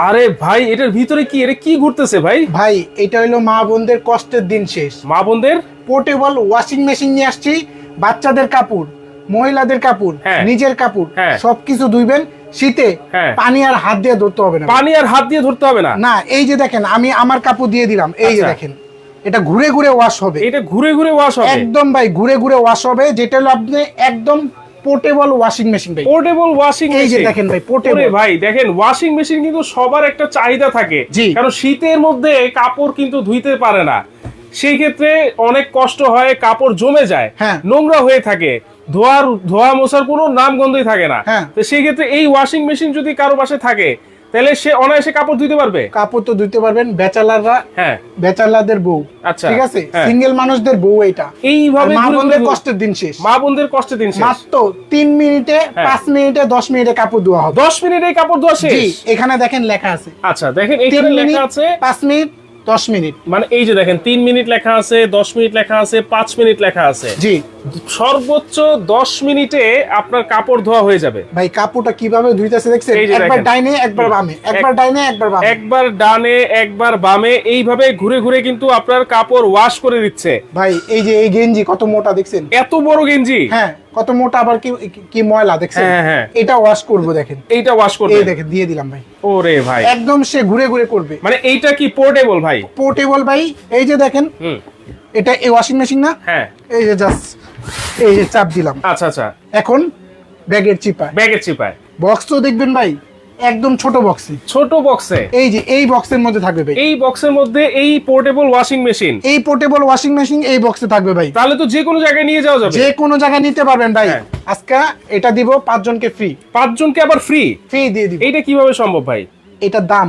আরে ভাই এটার ভিতরে কি এটা কি ঘুরতেছে ভাই ভাই এটা হলো মা বোনদের কষ্টের দিন শেষ মা বোনদের পোর্টেবল ওয়াশিং মেশিন নিয়ে আসছি বাচ্চাদের কাপড় মহিলাদের কাপড় হ্যাঁ। নিজের কাপড় হ্যাঁ। সবকিছু ধুইবেন শীতে হ্যাঁ। পানি আর হাত দিয়ে ধরতে হবে না পানি আর হাত দিয়ে ধরতে হবে না না এই যে দেখেন আমি আমার কাপড় দিয়ে দিলাম এই যে আচ্ছা। দেখেন এটা ঘুরে ঘুরে ওয়াশ হবে এটা ঘুরে ঘুরে ওয়াশ হবে একদম ভাই ঘুরে ঘুরে ওয়াশ হবে যেটা হলো আপনি একদম পোর্টেবল ওয়াশিং মেশিন ভাই। পোর্টেবল ওয়াশিং এই যে দেখেন ভাই পোর্টেবল ভাই দেখেন ওয়াশিং মেশিন কিন্তু সবার একটা চাহিদা থাকে। কারণ শীতের মধ্যে কাপড় কিন্তু ধুইতে পারে না। সেই ক্ষেত্রে অনেক কষ্ট হয় কাপড় জমে যায় হ্যাঁ। নোংরা হয়ে থাকে ধোয়ার ধোয়া মোছার কোনো নাম গন্ধই থাকে না। হ্যাঁ। তো সেই ক্ষেত্রে এই ওয়াশিং মেশিন যদি কারও পাশে থাকে তাহলে সে অনায়াসে কাপড় ধুইতে পারবে? কাপড় তো ধুইতে পারবেন বেচালাররা হ্যাঁ। বেচালাদের বউ আচ্ছা, ঠিক আছে? হ্যাঁ। সিঙ্গেল মানুষদের বউ এটা এইভাবে মা বোনদের কষ্টের দিন শেষ। মা বোনদের কষ্টের দিন শেষ। মাত্র তিন মিনিটে হ্যাঁ। পাঁচ মিনিটে দশ মিনিটে কাপড় ধোয়া হবে। দশ মিনিটে কাপড় ধোয়া শেষ? এখানে দেখেন লেখা আছে। আচ্ছা দেখেন এখানে লেখা আছে পাঁচ মিনিট দশ মিনিট। মানে এই যে দেখেন তিন মিনিট লেখা আছে দশ মিনিট লেখা আছে পাঁচ মিনিট লেখা আছে। জি। সর্বোচ্চ দশ মিনিটে আপনার কাপড় ধোয়া হয়ে যাবে। ভাই কাপড়টা কীভাবে ধুইতেছে দেখছেন? একবার ডাইনে একবার বামে। একবার ডাইনে একবার বামে। একবার ডানে একবার বামে এইভাবে ঘুরে ঘুরে কিন্তু আপনার কাপড় ওয়াশ করে দিচ্ছে। ভাই এই যে এই গেঞ্জি কত মোটা দেখছেন? এত বড় গেঞ্জি? হ্যাঁ। কত মোটা আবার কি কি ময়লা দেখছেন? হ্যাঁ, হ্যাঁ। এটা ওয়াশ করব দেখেন। এইটা ওয়াশ করবে এই দেখেন দিয়ে দিলাম ভাই। ওরে ভাই। একদম সে ঘুরে ঘুরে করবে। মানে এইটা কি পোর্টেবল ভাই? পোর্টেবল ভাই এই যে দেখেন হুম। এটা এই ওয়াশিং মেশিন না? হ্যাঁ। এই যে জাস্ট এই যে চাপ দিলাম। আচ্ছা আচ্ছা। এখন ব্যাগের চিপায়। ব্যাগের চিপায়। বক্স তো দেখবেন ভাই একদম ছোট বক্সে ছোট বক্সে এই যে এই বক্সের মধ্যে থাকবে ভাই। এই বক্সের মধ্যে এই পোর্টেবল ওয়াশিং মেশিন এই পোর্টেবল ওয়াশিং মেশিন এই বক্সে থাকবে ভাই। তাহলে তো যে কোনো জায়গায় নিয়ে যাওয়া যাবে। যে কোনো জায়গায় নিতে পারবেন ভাই। হ্যাঁ। আজকে এটা দিব পাঁচজনকে ফ্রি পাঁচজনকে আবার ফ্রি ফ্রি দিয়ে দিব। এটা কীভাবে সম্ভব ভাই? এটা দাম।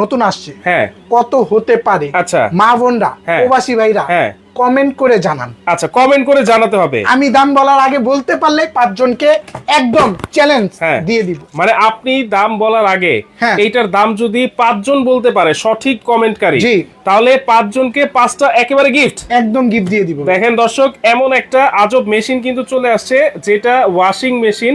নতুন আসছে। হ্যাঁ। কত হতে পারে? আচ্ছা। মা বোনরা হ্যাঁ। প্রবাসী ভাইরা হ্যাঁ। কমেন্ট করে জানান আচ্ছা কমেন্ট করে জানাতে হবে আমি দাম বলার আগে বলতে পারলে পাঁচজনকে একদম চ্যালেঞ্জ। দিয়ে দিব মানে আপনি দাম বলার আগে হ্যাঁ। এইটার দাম যদি পাঁচজন বলতে পারে সঠিক কমেন্টকারী। তাহলে পাঁচজনকে পাঁচটা একেবারে গিফট একদম গিফট দিয়ে দিব দেখেন দর্শক এমন একটা আজব মেশিন কিন্তু চলে আসছে যেটা ওয়াশিং মেশিন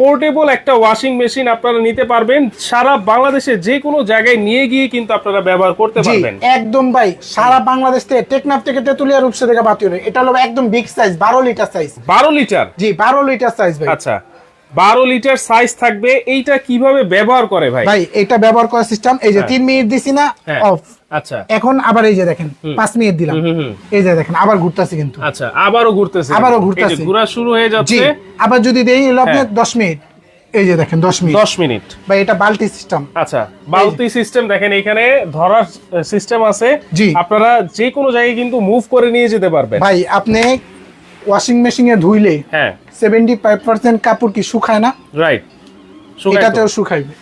পোর্টেবল একটা ওয়াশিং মেশিন আপনারা নিতে পারবেন। সারা বাংলাদেশে যে কোনো জায়গায় নিয়ে গিয়ে কিন্তু আপনারা ব্যবহার করতে পারবেন। একদম ভাই সারা বাংলাদেশ থেকে টেকনাফ থেকে তেতুলিয়া রূপসা থেকে বাতিল এটা হলো একদম বিগ সাইজ বারো লিটার সাইজ বারো লিটার জি বারো লিটার সাইজ ভাই। আচ্ছা। বারো লিটার সাইজ থাকবে। এইটা কীভাবে ব্যবহার করে ভাই? ভাই এটা ব্যবহার করার সিস্টেম এই যে হ্যাঁ। তিন মিনিট দিছি না হ্যাঁ। অফ আচ্ছা। এখন আবার এই যে দেখেন পাঁচ মিনিট দিলাম। এই যে দেখেন আবার ঘুরতেছে কিন্তু। আচ্ছা আবারও ঘুরতেছে। আবারও ঘুরতেছে। ঘোরা শুরু হয়ে যাচ্ছে। আবার যদি দেই হলো হ্যাঁ। দশ মিনিট এই যে দেখেন দশ মিনিট দশ মিনিট ভাই এটা বালতি সিস্টেম আচ্ছা বালতি সিস্টেম দেখেন এখানে ধরার সিস্টেম আছে। জি। আপনারা যে কোনো জায়গায় কিন্তু মুভ করে নিয়ে যেতে পারবেন। ভাই আপনি ওয়াশিং মেশিনে ধুইলে হ্যাঁ। সেভেন্টি ফাইভ পার্সেন্ট কাপড় কি শুকায় না? রাইট এটাতেও শুকাইবে।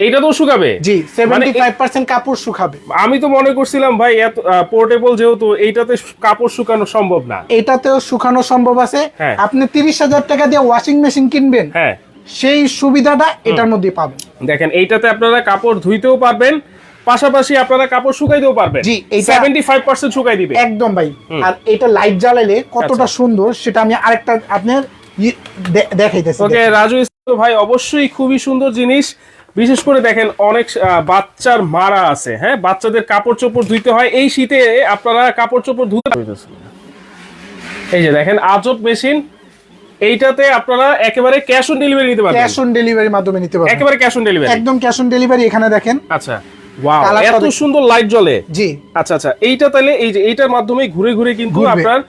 এইটা তো শুকাবে? জি সেভেন্টি মানে ফাইভ পার্সেন্ট কাপড় শুকাবে। আমি তো মনে করছিলাম ভাই এত পোর্টেবল যেহেতু এইটাতে কাপড় শুকানো সম্ভব না। এটাতেও শুকানো সম্ভব আছে। হ্যাঁ। আপনি তিরিশ হাজার টাকা দিয়ে ওয়াশিং মেশিন কিনবেন হ্যাঁ। সেই সুবিধাটা এটার মধ্যে পাবেন। দেখেন এইটাতে আপনারা কাপড় ধুইতেও পারবেন পাশাপাশি আপনারা কাপড় শুকাইতেও পারবেন। জি, ফাইভ পার্সেন্ট শুকাই দিবে। একদম ভাই। আর এটা লাইট জ্বালাইলে কতটা আচ্ছা। সুন্দর সেটা আমি আরেকটা আপনার দেখাইতেছি ওকে রাজু ভাই অবশ্যই খুবই সুন্দর জিনিস। বিশেষ করে দেখেন অনেক বাচ্চার মারা আছে হ্যাঁ? বাচ্চাদের কাপড় চোপড় ধুইতে হয়। এই শীতে আপনারা কাপড় চোপড় ধুতে এই যে দেখেন আজব মেশিন এইটাতে আপনারা একেবারে ক্যাশ অন ডেলিভারি নিতে পারবেন। ক্যাশ অন ডেলিভারির মাধ্যমে নিতে পারবেন। একেবারে ক্যাশ অন ডেলিভারি একদম ক্যাশ অন ডেলিভারি এখানে দেখেন। আচ্ছা। ওয়াও এত সুন্দর লাইট জ্বলে। জি। আচ্ছা আচ্ছা এইটা তাহলে এই যে এইটার মাধ্যমে ঘুরে ঘুরে কিন্তু আপনার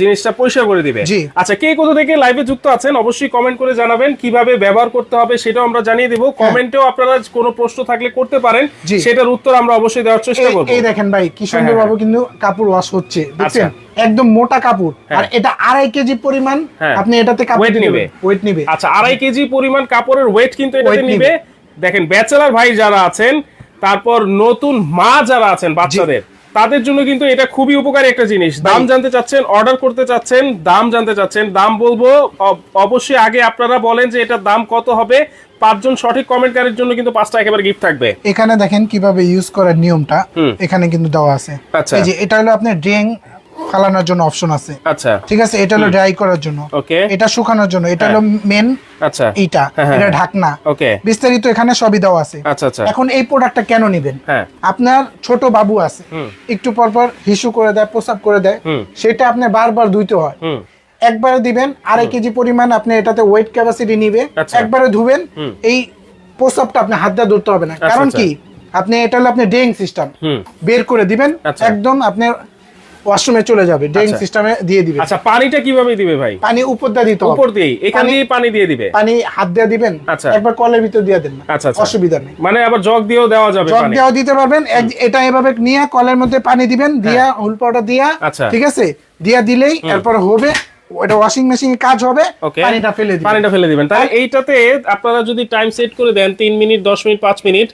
জিনিসটা পরিষ্কার করে দিবে। আচ্ছা কে কোথা থেকে লাইভে যুক্ত আছেন অবশ্যই কমেন্ট করে জানাবেন কীভাবে ব্যবহার করতে হবে সেটাও আমরা জানিয়ে দেবো। কমেন্টেও আপনারা কোনো প্রশ্ন থাকলে করতে পারেন হ্যাঁ। সেটার উত্তর আমরা অবশ্যই দেওয়ার চেষ্টা করব। এই দেখেন ভাই কি সুন্দর হ্যাঁ, ভাবে কিন্তু কাপড় ওয়াশ হচ্ছে দেখছেন? আচ্ছা। একদম মোটা কাপড়। হ্যাঁ। আর এটা আড়াই কেজি পরিমাণ হ্যাঁ। আপনি এটাতে কাপড় Weight নিবে। ওয়েট নিবে। আচ্ছা আড়াই কেজি পরিমাণ কাপড়ের ওয়েট কিন্তু এটাতে নিবে। দেখেন ব্যাচেলার ভাই যারা আছেন তারপর নতুন মা যারা আছেন বাচ্চাদের তাদের জন্য কিন্তু এটা খুবই উপকারী একটা জিনিস। দাম জানতে চাচ্ছেন অর্ডার করতে চাচ্ছেন দাম জানতে চাচ্ছেন দাম বলব অব- অবশ্যই আগে আপনারা বলেন যে এটা দাম কত হবে। পাঁচজন সঠিক কমেন্টকারের জন্য কিন্তু পাঁচটা একেবারে গিফট থাকবে। এখানে দেখেন কীভাবে ইউজ করার নিয়মটা এখানে কিন্তু দেওয়া আছে। আচ্ছা। এই যে এটা হলো আপনার ড্রেন ফালানোর জন্য অপশন আছে। আচ্ছা। ঠিক আছে? এটা হলো ড্রাই করার জন্য। ওকে এটা শুকানোর জন্য। এটা হলো মেন আচ্ছা। হ্যাঁ, হ্যাঁ, এটা হ্যাঁ। ঢাকনা। ওকে বিস্তারিত এখানে সবই দেওয়া আছে। আচ্ছা আচ্ছা। এখন এই প্রোডাক্টটা কেন নেবেন? হ্যাঁ। আপনার ছোট বাবু আছে। একটু পর পর হিসু করে দেয় প্রসাব করে দেয়। সেটা আপনি বারবার ধুইতে হয়। একবারে দিবেন আড়াই কেজি পরিমাণ আপনি এটাতে ওয়েট ক্যাপাসিটি নিবে। আচ্ছা। একবারে ধুবেন। এই প্রসাবটা আপনি হাত দিয়ে ধরতে হবে না। আচ্ছা, কারণ আচ্ছা। কি? আপনি এটা হলো আপনি ড্রেইং সিস্টেম বের করে দিবেন। একদম আপনার ওয়াশরুমে চলে যাবে ড্রেইং আচ্ছা। সিস্টেমে দিয়ে দিবে। আচ্ছা পানিটা কীভাবে দিবে ভাই? পানি উপর দিয়ে দিতে উপর দিয়েই এখান পানি- দিয়ে পানি দিয়ে দিবে? পানি হাত দিয়ে দিবেন আচ্ছা। একবার কলের ভিতর দিয়ে দেন না আচ্ছা, আচ্ছা। অসুবিধা নেই। মানে আবার জগ দিয়েও দেওয়া যাবে জগ দেওয়া দিতে পারবেন এটা এভাবে নিয়ে কলের মধ্যে পানি দিবেন দিয়া হুল পাউডার দিয়া আচ্ছা। ঠিক আছে? দিয়া দিলেই এরপর হবে ওটা ওয়াশিং মেশিনে কাজ হবে পানিটা ফেলে দিবেন। পানিটা ফেলে দিবেন। তাহলে এইটাতে আপনারা যদি টাইম সেট করে দেন তিন মিনিট দশ মিনিট পাঁচ মিনিট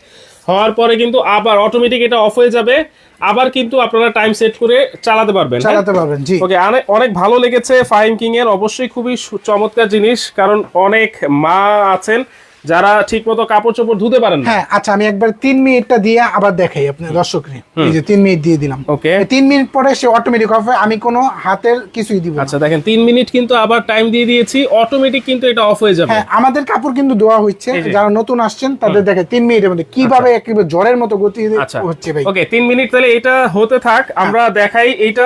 হওয়ার পরে কিন্তু আবার অটোমেটিক এটা অফ হয়ে যাবে। আবার কিন্তু আপনারা টাইম সেট করে চালাতে পারবেন হ্যাঁ? চালাতে পারবেন জি ওকে অনেক ভালো লেগেছে ফাইন কিং এর অবশ্যই খুবই চমৎকার জিনিস কারণ অনেক মা আছেন যারা ঠিক মতো কাপড় চোপড় ধুতে পারেন না। হ্যাঁ আচ্ছা আমি একবার তিন মিনিটটা দিয়ে আবার দেখাই আপনার দর্শকরে। এই যে তিন মিনিট দিয়ে দিলাম। ওকে। তিন মিনিট পরে সে অটোমেটিক অফ হয় আমি কোনো হাতের কিছুই দিব আচ্ছা দেখেন তিন মিনিট কিন্তু আবার টাইম দিয়ে দিয়েছি অটোমেটিক কিন্তু এটা অফ হয়ে যাবে। হ্যাঁ আমাদের কাপড় কিন্তু ধোয়া হচ্ছে যারা নতুন আসছেন তাদের দেখে তিন মিনিটের মধ্যে কীভাবে একেবারে জ্বরের মতো গতি আচ্ছা। হচ্ছে ভাই। ওকে তিন মিনিট তাহলে এটা হতে থাক আমরা দেখাই এইটা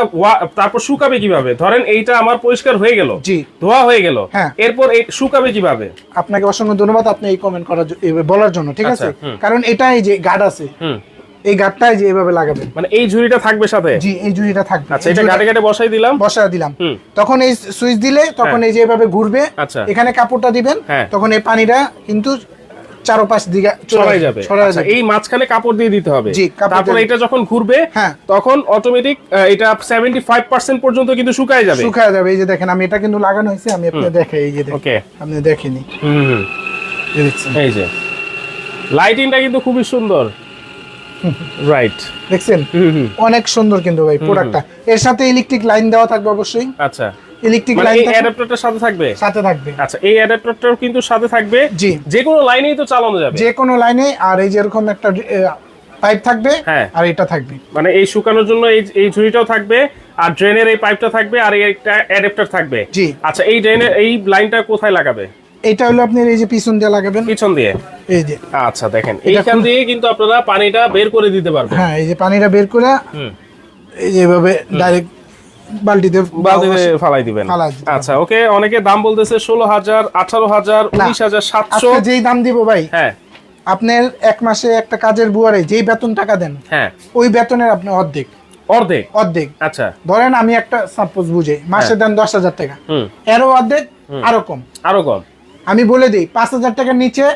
তারপর শুকাবে কীভাবে? ধরেন এইটা আমার পরিষ্কার হয়ে গেল জি। ধোয়া হয়ে গেল হ্যাঁ। এরপর এই শুকাবে কীভাবে? আপনাকে অসংখ্য ধন্যবাদ আপনি এই কমেন্ট করার বলার জন্য ঠিক আছে? আচ্ছা, কারণ এটা এই যে গার্ড আছে এই গার্ডটাই যে এভাবে লাগাবেন মানে এই ঝুড়িটা থাকবে সাথে? জি এই জুড়িটা থাকবে। আচ্ছা এটা গাটে গাটে বসাই দিলাম। বসায় দিলাম। তখন এই সুইচ দিলে তখন এই যে এভাবে ঘুরবে আচ্ছা। এখানে কাপড়টা দিবেন হ্যাঁ। তখন এই পানিটা কিন্তু চারোপাশ দিকে ছড়াই যাবে। আচ্ছা, যাবে। এই মাঝখানে কাপড় দিয়ে দিতে হবে। তারপর এটা যখন ঘুরবে হ্যাঁ। তখন অটোমেটিক এটা সেভেন্টি ফাইভ পার্সেন্ট পর্যন্ত কিন্তু শুকায় যাবে। শুকায় যাবে। এই যে দেখেন আমি এটা কিন্তু লাগানো হয়েছে আমি আপনি দেখে এই যে দেখেন। আপনি দেখেনি হুম। এই যে। লাইটিংটা কিন্তু খুবই সুন্দর। রাইট দেখছেন? অনেক সুন্দর কিন্তু ভাই প্রোডাক্টটা এর সাথে ইলেকট্রিক লাইন দেওয়া থাকবে অবশ্যই। আচ্ছা। ইলেকট্রিক মানে লাইন এই অ্যাডাপ্টারটার সাথে থাকবে? সাথে থাকবে। আচ্ছা এই অ্যাডাপ্টারটাও কিন্তু সাথে থাকবে। জি। যে কোনো লাইনেই তো চালানো যাবে। যে কোনো লাইনে আর এই যেরকম একটা পাইপ থাকবে হ্যাঁ। আর এটা থাকবে। মানে এই শুকানোর জন্য এই এই ঝুড়িটাও থাকবে আর ড্রেনের এই পাইপটা থাকবে আর এই একটা অ্যাডাপ্টার থাকবে। জি। আচ্ছা এই ড্রেনের এই লাইনটা কোথায় লাগাবে? এটা হলো আপনার এই যে পিছন দিয়ে লাগাবেন। পিছন দিয়ে? এই যে। আচ্ছা দেখেন এইখান দিয়ে কিন্তু আপনারা পানিটা বের করে দিতে পারবেন। হ্যাঁ এই যে পানিটা বের করে এই যে এভাবে ডাইরেক্ট বালতিতে বালতিতে ফালাই দিবেন। আচ্ছা ওকে অনেকে দাম বলতেছে ষোলো হাজার আঠারো হাজার উনিশ হাজার সাতশো। যেই দাম দিব ভাই হ্যাঁ। আপনার এক মাসে একটা কাজের বুয়ারে যেই বেতন টাকা দেন হ্যাঁ। ওই বেতনের আপনি অর্ধেক। অর্ধেক? অর্ধেক। আচ্ছা। ধরেন আমি একটা সাপোজ বুঝে মাসে দেন দশ হাজার টাকা। এরও অর্ধেক আরও কম। আরও কম। আমি বলে দিই পাঁচ হাজার টাকার নিচে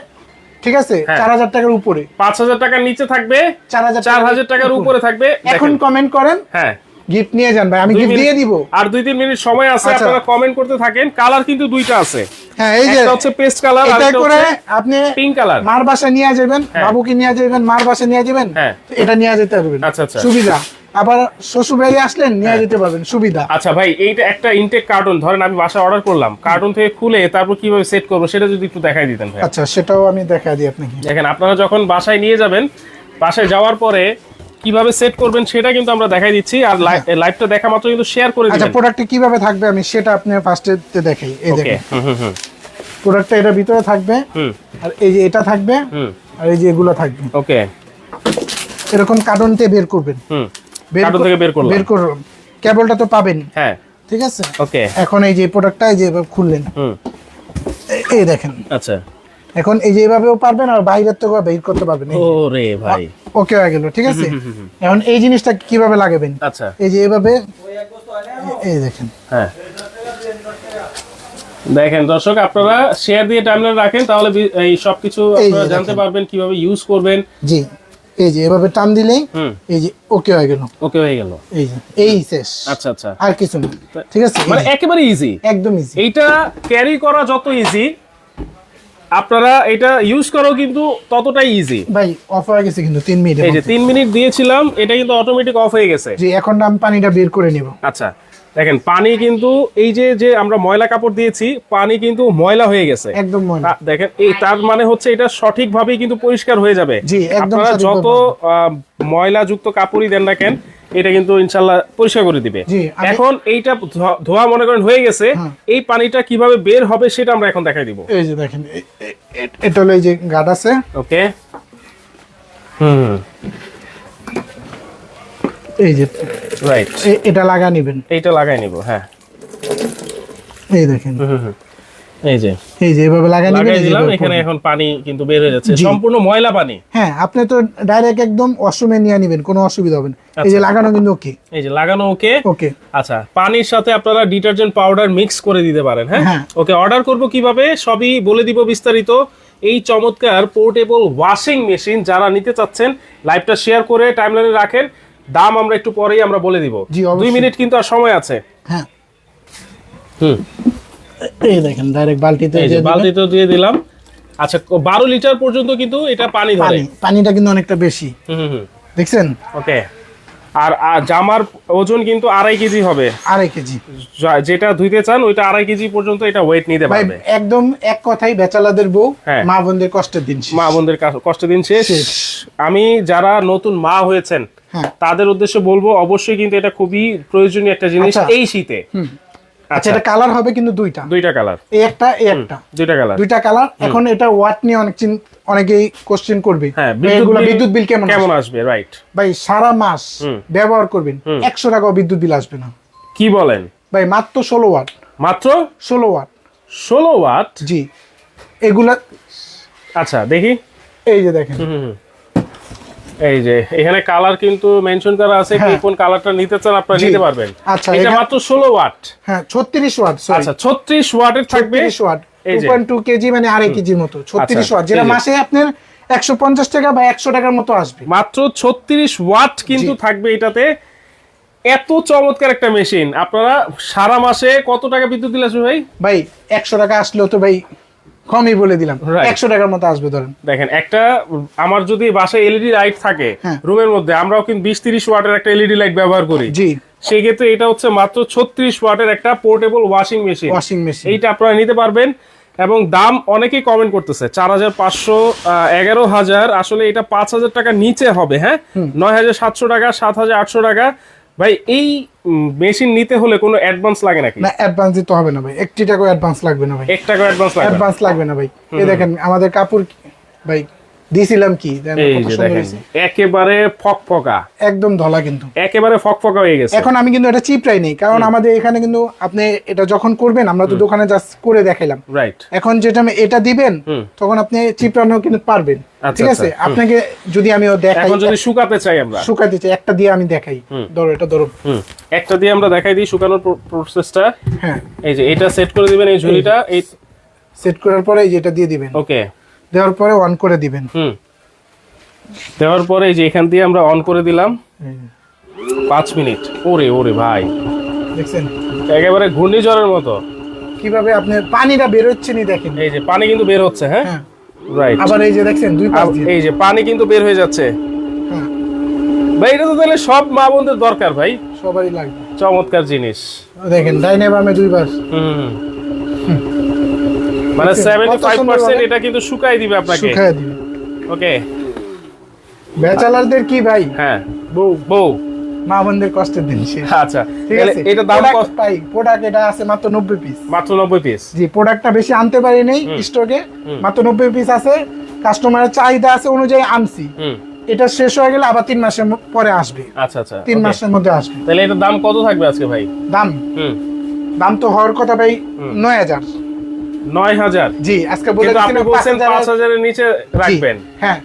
ঠিক আছে? হ্যাঁ। চার হাজার টাকার উপরে। পাঁচ হাজার টাকার নিচে থাকবে চার হাজার চার হাজার টাকার উপরে থাকবে এখন কমেন্ট করেন। হ্যাঁ। গিফট নিয়ে যান ভাই আমি গিফট দিয়ে দিব। আর দুই তিন মিনিট সময় আছে আচ্ছা। আপনারা কমেন্ট করতে থাকেন। কালার কিন্তু দুইটা আছে। হ্যাঁ এই যে হচ্ছে পেস্ট কালার আর এটা করে আপনি পিঙ্ক কালার মার বাসা নিয়ে যাবেন হ্যাঁ। বাবুকে নিয়ে যাবেন মার বাসা নিয়ে যাবেন হ্যাঁ। এটা নিয়ে যেতে পারবেন আচ্ছা, আচ্ছা। সুবিধা। আবার শ্বশুর বাড়ি আসলেন নিয়ে যেতে পারবেন সুবিধা। আচ্ছা ভাই এইটা একটা ইনটেক কার্টুন ধরেন আমি বাসা অর্ডার করলাম কার্টুন থেকে খুলে তারপর কীভাবে সেট করব সেটা যদি একটু দেখাই দিতেন ভাই। আচ্ছা সেটাও আমি দেখা দিই আপনাকে। দেখেন আপনারা যখন বাসায় নিয়ে যাবেন বাসায় যাওয়ার পরে কীভাবে সেট করবেন সেটা কিন্তু আমরা দেখাই দিচ্ছি আর লাইভটা দেখা মাত্র কিন্তু শেয়ার করে আচ্ছা দিবেন প্রোডাক্টটা কীভাবে থাকবে আমি সেটা আপনি ফার্স্টে দেখাই। এই দেখেন। হুম হুম হুম। প্রোডাক্টটা এটার ভিতরে থাকবে হুম। আর এই যে এটা থাকবে হুম। আর এই যে এগুলো থাকবে। ওকে এরকম কার্টন দিয়ে বের করবেন। হুম। কার্টুন কর- থেকে বের করলাম। বের করুন কেবলটা তো পাবেন। হ্যাঁ। ঠিক আছে? ওকে। এখন এই যে প্রোডাক্টটা এই যে খুললেন। হুম। এই- দেখেন। আচ্ছা। এখন এই যে এইভাবেও পারবেন আর বাইরের থেকে বের করতে পারবেন। ভাই। ওকে হয়ে গেল ঠিক আছে? এখন এই জিনিসটা কীভাবে লাগাবেন? আচ্ছা। এই যে এইভাবে এই দেখেন। হ্যাঁ। দেখেন দর্শক আপনারা শেয়ার দিয়ে টাইমলাইন রাখেন তাহলে এই সবকিছু আপনারা জানতে পারবেন কীভাবে ইউজ করবেন। জি। এই যে এভাবে টান দিলেই এই যে ওকে হয়ে গেল। ওকে হয়ে গেল। এই যে এই শেষ। আচ্ছা আচ্ছা। আর কিছু না। ঠিক আছে? মানে একেবারে ইজি একদম ইজি এইটা ক্যারি করা যত ইজি আপনারা এটা ইউজ করাও কিন্তু ততটাই ইজি ভাই অফ হয়ে গেছে কিন্তু তিন মিনিট এই যে তিন মিনিট দিয়েছিলাম এটা কিন্তু অটোমেটিক অফ হয়ে গেছে। জি এখন আমি পানিটা বের করে নিব। আচ্ছা। দেখেন পানি কিন্তু এই যে যে আমরা ময়লা কাপড় দিয়েছি পানি কিন্তু ময়লা হয়ে গেছে। একদম দেখেন এই তার মানে হচ্ছে এটা সঠিক সঠিকভাবেই কিন্তু পরিষ্কার হয়ে যাবে। আপনারা যত। আহ, ময়লাযুক্ত কাপড়ই দেন না কেন এটা কিন্তু ইনশাল্লাহ পরিষ্কার করে দিবে। এখন এইটা ধোয়া- মনে করেন হয়ে গেছে হ্যাঁ। এই পানিটা কীভাবে বের হবে সেটা আমরা এখন দেখাই দিব। এই যে দেখেন এটা হলো এই যে গার্ড আছে। ওকে। হুম। এই যে রাইট এটা লাগা নিবেন। এইটা লাগাই নিব হ্যাঁ। এই দেখেন। এই যে। এই যে এভাবে লাগা নিবেন লাগাই এই দিলাম এখানে এখন পানি কিন্তু বের হয়ে যাচ্ছে। সম্পূর্ণ ময়লা পানি। হ্যাঁ আপনি তো ডাইরেক্ট একদম ওয়াশরুমে নিয়ে নিবেন কোনো অসুবিধা হবে না। এই যে আচ্ছা। লাগানো কিন্তু ওকে এই যে লাগানো ওকে ওকে আচ্ছা পানির সাথে আপনারা ডিটারজেন্ট পাউডার মিক্স করে দিতে পারেন হ্যাঁ? হ্যাঁ। ওকে অর্ডার করব কীভাবে? সবই বলে দিব বিস্তারিত। এই চমৎকার পোর্টেবল ওয়াশিং মেশিন যারা নিতে চাচ্ছেন লাইভটা শেয়ার করে টাইমলাইনে রাখেন। দাম আমরা একটু পরেই আমরা বলে দিব। দুই মিনিট কিন্তু আর সময় আছে। হ্যাঁ। হুম। এই দেখেন ডাইরেক্ট বালতিতে। বালতিতে দিয়ে দিলাম। আচ্ছা বারো লিটার পর্যন্ত কিন্তু এটা পানি ধরে। পানিটা কিন্তু অনেকটা বেশি। দেখছেন? ওকে। আর জামার ওজন কিন্তু আড়াই কেজি হবে। আড়াই কেজি। যেটা ধুইতে চান ওইটা আড়াই কেজি পর্যন্ত এটা ওয়েট নিতে পারবে। একদম এক কথাই বেচালাদের বউ হ্যাঁ। মা বোনদের কষ্টের দিন মা বোনদের কা- কষ্ট দিন শেষ। আমি যারা নতুন মা হয়েছেন হ্যাঁ তাদের উদ্দেশ্যে বলব অবশ্যই কিন্তু এটা খুবই প্রয়োজনীয় একটা জিনিস আচ্ছা। এই শীতে। আচ্ছা। আচ্ছা এটা কালার হবে কিন্তু দুইটা। দুইটা কালার এই একটা এই একটা। দুইটা কালার দুইটা কালার এখন এটা ওয়াট নিয়ে অনেক অনেকেই কোশ্চেন করবে। হ্যাঁ বিদ্যুৎ বিল কেমন কেমন আসবে? রাইট ভাই সারা মাস ব্যবহার করবেন। একশো টাকাও বিদ্যুৎ বিল আসবে না। কি বলেন? ভাই মাত্র ষোলো ওয়াট মাত্র? ষোলো ওয়াট ষোলো ওয়াট জি। এগুলা আচ্ছা দেখি। এই যে দেখেন। এই যে এখানে কালার কিন্তু মেনশন করা আছে কি হ্যাঁ। কোন কালারটা নিতে চান আপনারা নিতে পারবেন। আচ্ছা, এটা মাত্র ষোলো ওয়াট হ্যাঁ ছত্রিশ ওয়াট আচ্ছা ছত্রিশ ওয়াটের থাকবে। ছত্রিশ ওয়াট এই টু যে। পয়েন্ট টু কেজি মানে আড়াই কেজির মতো ছত্রিশ আচ্ছা, ওয়াট যেটা মাসে আপনার একশো পঞ্চাশ টাকা বা একশো টাকার মতো আসবে। মাত্র ছত্রিশ ওয়াট কিন্তু থাকবে এটাতে। এত চমৎকার একটা মেশিন আপনারা সারা মাসে কত টাকা বিদ্যুৎ দিলে ভাই? ভাই একশো টাকা আসলেও তো ভাই কমই বলে দিলাম। একশো টাকার মতো আসবে ধরেন। দেখেন একটা আমার যদি বাসায় এলইডি লাইট থাকে হ্যাঁ। রুমের মধ্যে আমরাও কিন্তু বিশ তিরিশ ওয়াটের একটা এলইডি লাইট ব্যবহার করি। জি। সেক্ষেত্রে এটা হচ্ছে মাত্র ছত্রিশ ওয়াটের একটা portable washing machine washing machine এইটা আপনারা নিতে পারবেন এবং দাম অনেকেই কমেন্ট করতেছে চার হাজার পাঁচশো এগারো হাজার আসলে এটা পাঁচ হাজার টাকা নিচে হবে হ্যাঁ? নয় হাজার সাতশো টাকা সাত হাজার আটশো টাকা। ভাই এই মেশিন নিতে হলে কোনো অ্যাডভান্স লাগে নাকি? না অ্যাডভান্স দিতে হবে না ভাই। একটি টাকা অ্যাডভান্স লাগবে না ভাই। এক টাকা অ্যাডভান্স লাগবে না? অ্যাডভান্স লাগবে না ভাই। এই দেখেন আমাদের কাপড় ভাই দিছিলাম কি। একেবারে ফকফকা। একদম ধলা কিন্তু। একেবারে ফকফকা হয়ে গেছে। এখন আমি কিন্তু এটা চিপরাই নেই কারণ আমাদের এখানে কিন্তু আপনি এটা যখন করবেন আমরা তো দোকানে জাস্ট করে দেখাইলাম। রাইট এখন যেটা আমি এটা দিবেন তখন আপনি চিপরানো কিন্তু পারবেন। আচ্ছা, ঠিক আছে? আচ্ছা, আপনাকে যদি আমি ও দেখাই এখন যদি শুকাতে চাই আমরা। শুকাতে চাই একটা দিয়ে আমি দেখাই। ধরো এটা ধরো। একটা দিয়ে আমরা দেখাই দিই শুকানোর প্রসেসটা হ্যাঁ। এই যে এটা সেট করে দিবেন এই ঝুড়িটা। এই সেট করার পরে এই যে এটা দিয়ে দিবেন। ওকে দেওয়ার পরে অন করে দিবেন। হুম। দেওয়ার পরে এই যে এখান দিয়ে আমরা অন করে দিলাম। পাঁচ মিনিট। ওরে ওরে ভাই। দেখছেন? একেবারে ঘূর্ণিঝড়ের মতো। কীভাবে আপনি পানিটা বের হচ্ছে নি দেখেন? এই যে পানি কিন্তু বের হচ্ছে হ্যাঁ? হ্যাঁ। রাইট আবার এই যে দেখছেন দুই পাশ দিয়ে। এই যে পানি কিন্তু বের হয়ে যাচ্ছে। হ্যাঁ। ভাই এটা তো তাহলে সব মা বোনদের দরকার ভাই। সবারই লাগবে। চমৎকার জিনিস। দেখেন ডাইনে বামে দুই পাশ। হুম। মানে দেখছেন, সেভেন্টি কত ফাইভ সুন্দর পার্সেন্ট ভাবে? এটা কিন্তু শুকাই দিবে আপনাকে। শুকায় দিবে। ওকে। ব্যাচেলারদের কি ভাই? হ্যাঁ। বউ। বউ। মা বোনদের কষ্টের দিন আচ্ছা। ঠিক আছে? এটা দাম কত পাই। প্রোডাক্ট এটা আছে মাত্র নব্বই পিস মাত্র নব্বই পিস জি প্রোডাক্টটা বেশি আনতে পারি নাই স্টকে মাত্র নব্বই পিস আছে। কাস্টমারের চাহিদা আছে অনুযায়ী আনছি। এটা শেষ হয়ে গেলে আবার তিন মাসের পরে আসবে। আচ্ছা আচ্ছা। তিন মাসের মধ্যে আসবে। তাহলে এটার দাম কত থাকবে আজকে ভাই? দাম? দাম তো হওয়ার কথা ভাই নয় হাজার। নয় হাজার। জি আজকে বলে কিন্তু আপনি বলছেন নিচে রাখবেন। হ্যাঁ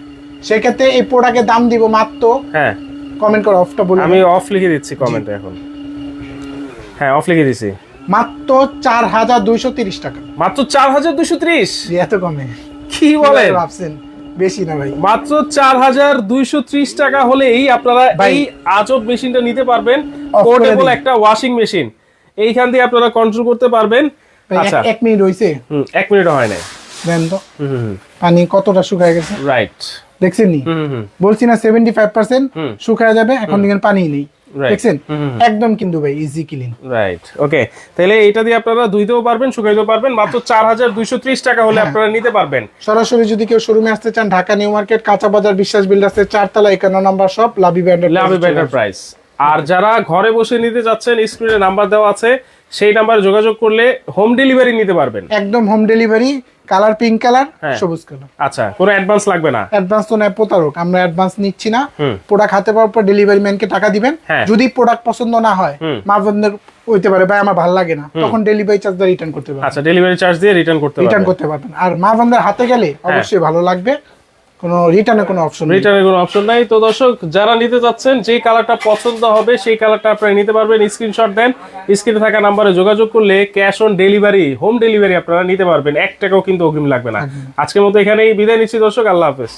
সেক্ষেত্রে এই প্রোডাক্টের দাম দিব মাত্র হ্যাঁ। কমেন্ট করে অফটা বলে আমি অফ লিখে দিচ্ছি কমেন্টে এখন। হ্যাঁ অফ লিখে দিচ্ছি মাত্র চার হাজার দুইশো তিরিশ টাকা। মাত্র চার হাজার দুশো ত্রিশ? জি এত কমে। কি বলেন? ভাবছেন? বেশি না ভাই। মাত্র চার হাজার দুইশো ত্রিশ টাকা হলেই আপনারা এই আজব মেশিনটা নিতে পারবেন। পোর্টেবল একটা ওয়াশিং মেশিন এইখান দিয়ে আপনারা কন্ট্রোল করতে পারবেন। আচ্ছা। এক মিনিট হইছে। হুম, এক মিনিটও হয় নাই। দেন তো। পানি কতটা শুকায় গেছে? রাইট দেখছেন নি? বলছি না সেভেন্টি ফাইভ পার্সেন্ট। শুকায় যাবে এখন দিকে পানি নেই। দেখছেন? একদম কিন্তু ভাই ইজি ক্লিন রাইট ওকে তাহলে এটা দিয়ে আপনারা ধুইতেও পারবেন শুকাইতেও পারবেন। মাত্র চার হাজার দুইশো ত্রিশ টাকা হলে হ্যাঁ। আপনারা নিতে পারবেন। সরাসরি যদি কেউ শোরুমে আসতে চান ঢাকা নিউ মার্কেট কাঁচা বাজার বিশ্বাস বিল্ডার্সের চারতলা একান্ন নম্বর শপ লাভি ব্যান্ডের লাভি বেটার প্রাইস আর যারা ঘরে বসে নিতে যাচ্ছেন স্ক্রিনে নাম্বার দেওয়া আছে। সেই নাম্বারে যোগাযোগ করলে হোম ডেলিভারি নিতে পারবেন। একদম home delivery colour pink colour হ্যাঁ। সবুজ কালার আচ্ছা কোনো অ্যাডভান্স লাগবে না? অ্যাডভান্স তো নেয় প্রতারক আমরা অ্যাডভান্স নিচ্ছি না। প্রোডাক্ট হাতে পাওয়ার পর ডেলিভারি ম্যানকে টাকা দিবেন। হ্যাঁ। যদি প্রোডাক্ট পছন্দ না হয়। মা বোনদের হইতে পারে ভাই আমার ভালো লাগে না। তখন ডেলিভারি চার্জ দিয়ে রিটার্ন করতে পারবেন। আচ্ছা ডেলিভারি চার্জ দিয়ে রিটার্ন করতে রিটার্ন পারবেন। করতে পারবেন। আর মা বোনদের হাতে গেলে অবশ্যই ভালো লাগবে। কোনো রিটার্নের কোনো অপশন নেই। রিটার্নের কোনো অপশন নাই। তো দর্শক যারা নিতে যাচ্ছেন যে কালারটা পছন্দ হবে সেই কালারটা আপনারা নিতে পারবেন। স্ক্রিনশট দেন। স্ক্রিনে থাকা নাম্বারে যোগাযোগ করলে cash on delivery home delivery আপনারা নিতে পারবেন। এক টাকাও কিন্তু অগ্রিম লাগবে না। আজকের মতো এখানেই বিদায় নিচ্ছি দর্শক আল্লাহ হাফেজ।